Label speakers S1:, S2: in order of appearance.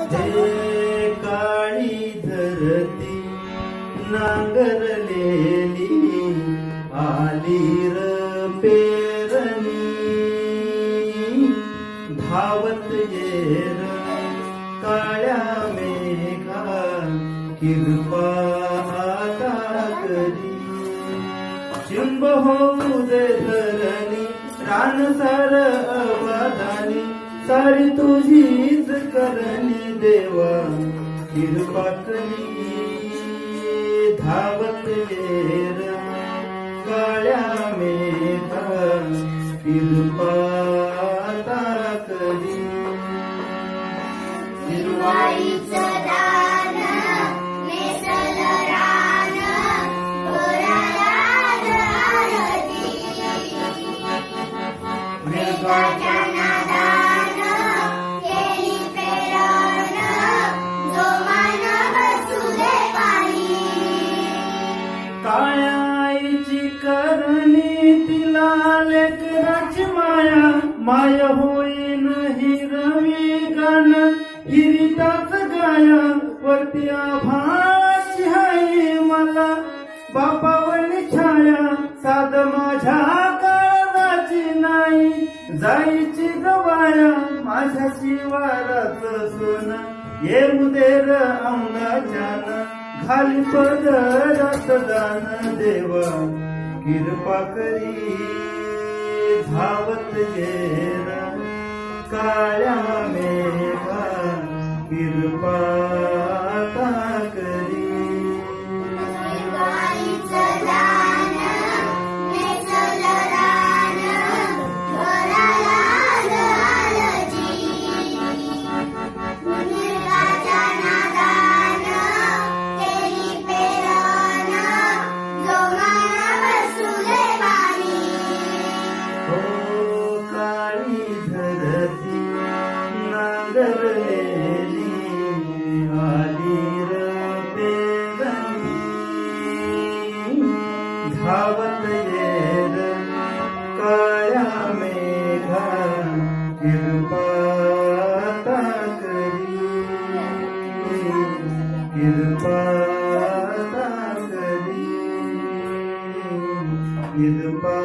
S1: हे काळी धरती नांगरलेली आली र पेरणी. धावत येर काळ्या मेघा कृपा आता करी. चिंब होऊ दे धरणी रान सर अवधानी सारी तुझी करणी देवा करी धावत येर काळ्या मेघा किरपा आता करी
S2: हिरवाईचं दान
S1: लेकराची माया माय होईन हिरवी गण. हिरिताच गाया वरती आभाची हाय मला. बापावणी छाया साध माझ्या काळाची नाही. जायची गवाया माझ्या शिवाराच सोन येऊ दे र अंगाच्यान खाली पदरात दान देवा. कृपा करी. धावत येर काळ्या मेघा किरपा धावत येर काळ्या मेघा किरपाता करी किरपाता करी किरपा